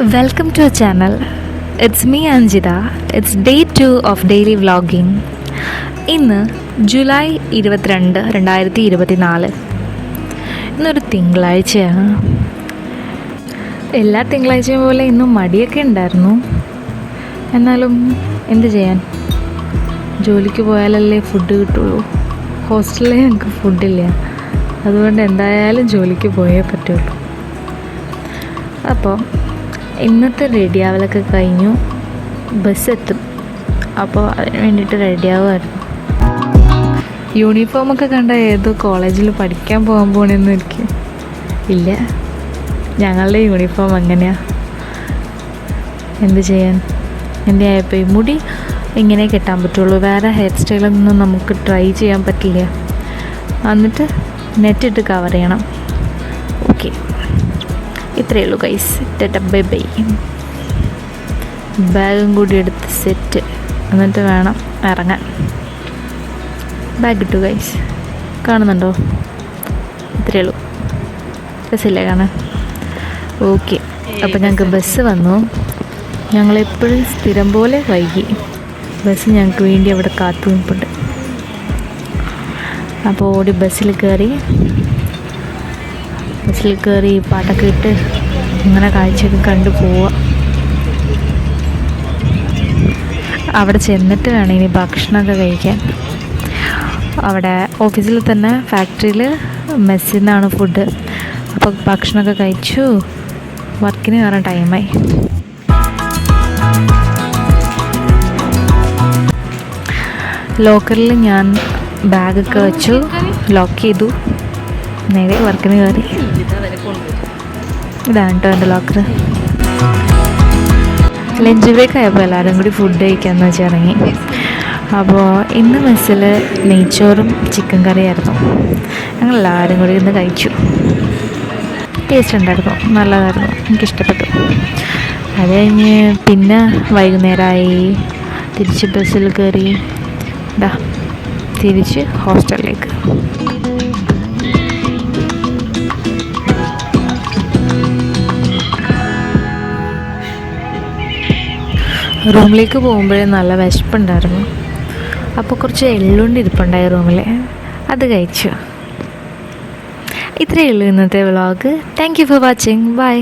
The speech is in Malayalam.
Welcome to channel it's me Anjitha it's day two of daily vlogging ഇന്ന് ജൂലൈ ഇരുപത്തിരണ്ട് രണ്ടായിരത്തി ഇരുപത്തിനാല് ഇന്നൊരു തിങ്കളാഴ്ചയാണ്. എല്ലാ തിങ്കളാഴ്ചയും പോലെ ഇന്നും മടിയൊക്കെ ഉണ്ടായിരുന്നു. എന്നാലും എന്ത് ചെയ്യാൻ? ജോലിക്ക് പോയാലല്ലേ ഫുഡ് കിട്ടുള്ളൂ. ഹോസ്റ്റലിൽ ഞങ്ങൾക്ക് ഫുഡില്ല അതുകൊണ്ട് എന്തായാലും ജോലിക്ക് പോയേ പറ്റുള്ളൂ. അപ്പോൾ ഇന്നത്തെ റെഡി ആവലൊക്കെ കഴിഞ്ഞു. ബസ് എത്തും അപ്പോൾ അതിന് വേണ്ടിയിട്ട് റെഡി ആവുമായിരുന്നു യൂണിഫോമൊക്കെ കണ്ട ഏതോ കോളേജിൽ പഠിക്കാൻ പോകാൻ പോകണമെന്ന് എനിക്ക് ഇല്ല. ഞങ്ങളുടെ യൂണിഫോം അങ്ങനെയാ. എന്ത് ചെയ്യാൻ? എന്റെ ആയപ്പോൾ മുടി ഇങ്ങനെ കെട്ടാൻ പറ്റുള്ളൂ. വേറെ ഹെയർ സ്റ്റൈലൊന്നും നമുക്ക് ട്രൈ ചെയ്യാൻ പറ്റില്ല. എന്നിട്ട് നെറ്റിട്ട് കവർ ചെയ്യണം. ഓക്കെ. ഇത്രയേ ഉള്ളൂ കൈസ് ടെറ്റ ബൈ ബൈ ബാഗും കൂടി എടുത്ത് സെറ്റ് എന്നിട്ട് വേണം ഇറങ്ങാൻ. ബാഗ് ഇട്ടു കൈസ് കാണുന്നുണ്ടോ? ഇത്രയേ ഉള്ളൂ. രസമില്ലേ കാണാൻ? ഓക്കെ അപ്പോൾ ഞങ്ങൾക്ക് ബസ് വന്നു. ഞങ്ങളെപ്പോഴും സ്ഥിരം പോലെ വൈകി. ബസ് ഞങ്ങൾക്ക് വേണ്ടി അവിടെ കാത്തു നിൽപ്പുണ്ട് അപ്പോൾ ഓടി ബസ്സിൽ കയറി ബസ്സിൽ കയറി പാട്ടൊക്കെ ഇട്ട് ഇങ്ങനെ കാഴ്ചയൊക്കെ കണ്ടു പോവുക. അവിടെ ചെന്നിട്ട് വേണം ഇനി ഭക്ഷണമൊക്കെ കഴിക്കാൻ. അവിടെ ഓഫീസിൽ തന്നെ ഫാക്ടറിയിൽ മെസ്സിൽ നിന്നാണ് ഫുഡ്. അപ്പോൾ ഭക്ഷണമൊക്കെ കഴിച്ചു. വർക്കിന് കയറാൻ ടൈമായി. ലോക്കറിൽ ഞാൻ ബാഗൊക്കെ വെച്ചു. ലോക്ക് ചെയ്തു. നേരെ വർക്കിന് കയറി. ഇതാണ് കേട്ടോ എന്റെ ലോക്കർ ലഞ്ച് ബ്രേക്ക് ആയപ്പോൾ എല്ലാവരും കൂടി ഫുഡ് കഴിക്കാമെന്ന് വെച്ച് ഇറങ്ങി. അപ്പോൾ ഇന്ന് മെസ്സിൽ നെയ്ച്ചോറും ചിക്കൻ കറിയായിരുന്നു. ഞങ്ങൾ എല്ലാവരും കൂടി ഇന്ന് കഴിച്ചു. ടേസ്റ്റ് ഉണ്ടായിരുന്നു. നല്ലതായിരുന്നു. എനിക്കിഷ്ടപ്പെട്ടു. അത് കഴിഞ്ഞ് പിന്നെ വൈകുന്നേരമായി തിരിച്ച് ബസ്സിൽ കയറി ഇതാ തിരിച്ച് ഹോസ്റ്റലിലേക്ക് റൂമിലേക്ക് പോകുമ്പോഴേ നല്ല വിശപ്പുണ്ടായിരുന്നു. അപ്പോൾ കുറച്ച് എള്ളുണ്ട് ഇരിപ്പുണ്ടായി റൂമിൽ അത് കഴിച്ചു. ഇത്രയേ ഉള്ളൂ ഇന്നത്തെ vlog. Thank you for watching bye